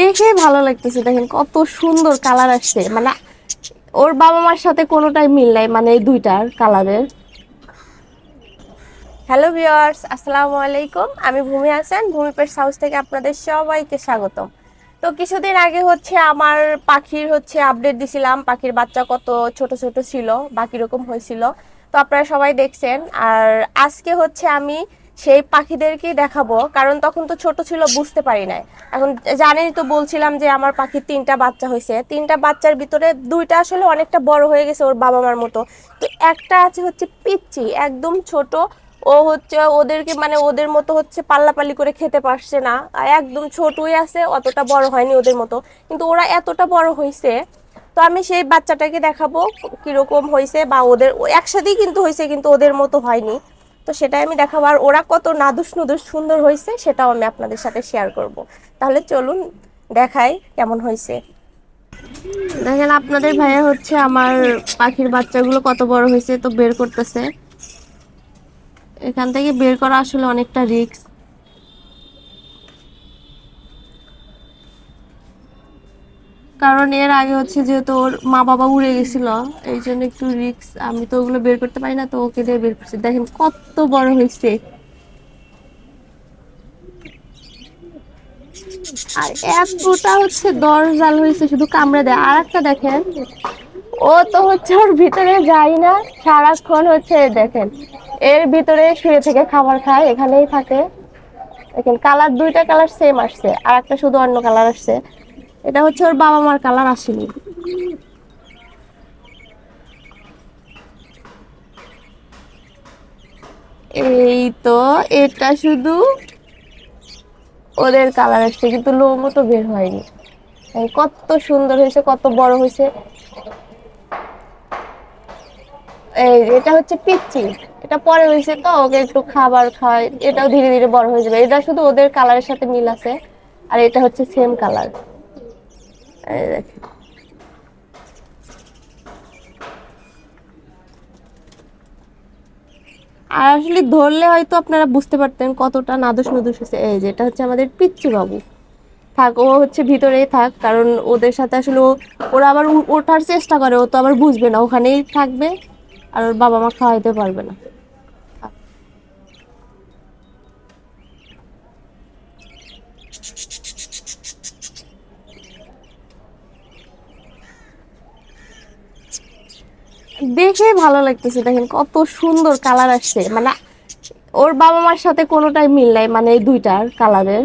দেখে ভালো লাগতেছে, দেখেন কত সুন্দর কালার আসছে। মানে ওর বাবা মার সাথে কোনোটাই মিল নাই মানে এই দুইটার কালারের হ্যালো ভিউয়ার্স আসসালামু আলাইকুম। আমি ভূমি হাসান, ভূমি পেট হাউস থেকে আপনাদের সবাইকে স্বাগতম। তো কিছুদিন আগে হচ্ছে আমার পাখির হচ্ছে আপডেট দিছিলাম, পাখির বাচ্চা কত ছোট ছোট ছিল, বাকি রকম হয়েছিল। তো আপনারা সবাই দেখছেন। আর আজকে হচ্ছে আমি সেই পাখিদেরকেই দেখাবো, কারণ তখন তো ছোট ছিল, বুঝতে পারি নাই। এখন জানেনই তো বলছিলাম যে আমার পাখির তিনটা বাচ্চা হয়েছে। তিনটা বাচ্চার ভিতরে দুইটা আসলে অনেকটা বড় হয়ে গেছে ওর বাবা মার মতো। তো একটা আছে হচ্ছে পিচ্চি, একদম ছোট। ও হচ্ছে ওদেরকে মানে ওদের মতো হচ্ছে পাল্লাপাল্লি করে খেতে পারছে না। একদম ছোটই আছে, অতটা বড় হয়নি ওদের মতো। কিন্তু ওরা এতটা বড় হয়েছে তো আমি সেই বাচ্চাটাকে দেখাবো, কীরকম হয়েছে বা ওদের একসাথেই কিন্তু হয়েছে কিন্তু ওদের মতো হয়নি। তো সেটাই আমি দেখাবো। আর ওরা কত নাদুস নুদুস সুন্দর হয়েছে সেটাও আমি আপনাদের সাথে শেয়ার করব। তাহলে চলুন দেখাই কেমন হয়েছে দেখেন, আপনাদের ভাইয়া হচ্ছে আমার পাখির বাচ্চাগুলো কত বড় হয়েছে তো বের করতেছে। এখান থেকে বের করা আসলে অনেকটা রিস্ক কারণ এর আগে হচ্ছে যেহেতু ওর মা বাবা উড়ে গেছিল, এই জন্য একটু রিস্ক। আমি তো ওগুলো বের করতে পারি না, তো ওকে দিয়ে বের করছি। দেখেন কত বড় হয়েছে। আর এতটা হচ্ছে দরজাল হয়েছে, শুধু কামড়ে দেয়। আর একটা দেখেন, ও তো হচ্ছে ওর ভিতরে যায় না, সারাক্ষণ হচ্ছে দেখেন, এর ভিতরে শুয়ে থেকে খাবার খায়, এখানেই থাকে। দেখেন কালার দুইটা কালার সেম আসছে আর একটা শুধু অন্য কালার আসছে। এটা হচ্ছে ওর বাবা মার কালার আসেনি। এই তো, এটা শুধু ওদের কালার আসছে, কিন্তু লোমও তো বের হয়নি। কত সুন্দর হয়েছে, কত বড় হয়েছে। এই এটা হচ্ছে পিচ্চি। এটা পরে হয়েছে তো, ওকে একটু খাবার খায় এটাও ধীরে ধীরে বড় হয়ে যাবে। এটা শুধু ওদের কালারের সাথে মিল আছে, আর এটা হচ্ছে সেম কালার আর আসলে ধরলে হয়তো আপনারা বুঝতে পারতেন কতটা নাদুস নুদুস হয়েছে। এই যে, এটা হচ্ছে আমাদের পিচ্চি বাবু থাক, ও হচ্ছে ভিতরেই থাক, কারণ ওদের সাথে আসলে ওরা আবার ওঠার চেষ্টা করে, ও তো আবার বুঝবে না, ওখানেই থাকবে আর ওর বাবা মা খাওয়াইতে পারবে না। দেখে ভালো লাগতেছে, দেখেন কত সুন্দর কালার আসছে। মানে ওর বাবা মার সাথে কোনোটাই মিল নাই মানে এই দুইটার কালারের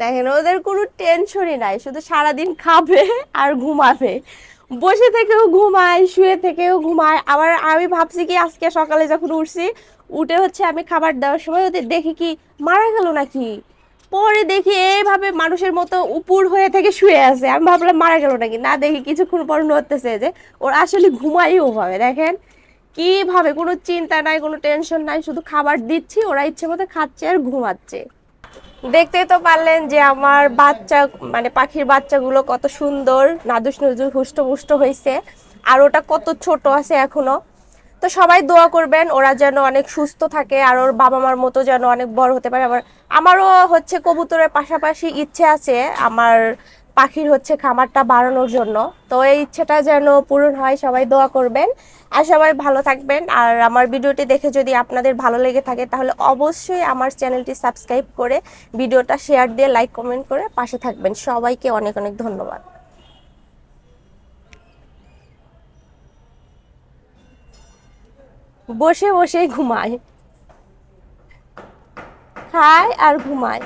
দেখেন, ওদের কোনো টেনশনই নাই, শুধু সারাদিন খাবে আর ঘুমাবে। বসে থেকেও ঘুমায়, শুয়ে থেকেও ঘুমায়। আবার আমি ভাবছি কি, আজকে সকালে যখন উঠছি, উঠে হচ্ছে আমি খাবার দেওয়ার সময় ওদের দেখি কি মারা গেল নাকি? পরে দেখি এইভাবে মানুষের মতো উপুর হয়ে থেকে শুয়ে আছে। আমি ভাবলাম, মারা গেল নাকি? না দেখি কিছুক্ষণ পর নড়তেছে যে, ওর আসলে ঘুমাইও হবে। দেখেন কীভাবে, কোনো চিন্তা নাই, কোনো টেনশন নাই, শুধু খাবার দিচ্ছি, ওরা ইচ্ছে মতো খাচ্ছে আর ঘুমাচ্ছে। দেখতেই তো পারলেন যে আমার বাচ্চা মানে পাখির বাচ্চাগুলো কত সুন্দর নাদুস নুদুস হুষ্ট পুষ্ট হয়েছে আর ওটা কত ছোট আছে এখনও। তো সবাই দোয়া করবেন, ওরা যেন অনেক সুস্থ থাকে আর ওর বাবা মার মতো যেন অনেক বড় হতে পারে। আবার আমারও হচ্ছে কবুতরের পাশাপাশি ইচ্ছে আছে, আমার পাখির হচ্ছে খামারটা বাড়ানোর জন্য। তো এই ইচ্ছেটা যেন পূরণ হয়, সবাই দোয়া করবেন আর সবাই ভালো থাকবেন। আর আমার ভিডিওটি দেখে যদি আপনাদের ভালো লেগে থাকে, তাহলে অবশ্যই আমার চ্যানেলটি সাবস্ক্রাইব করে ভিডিওটা শেয়ার দিয়ে লাইক, কমেন্ট করে পাশে থাকবেন। সবাইকে অনেক অনেক ধন্যবাদ। বসে বসে ঘুমায়। খায় আর ঘুমায়।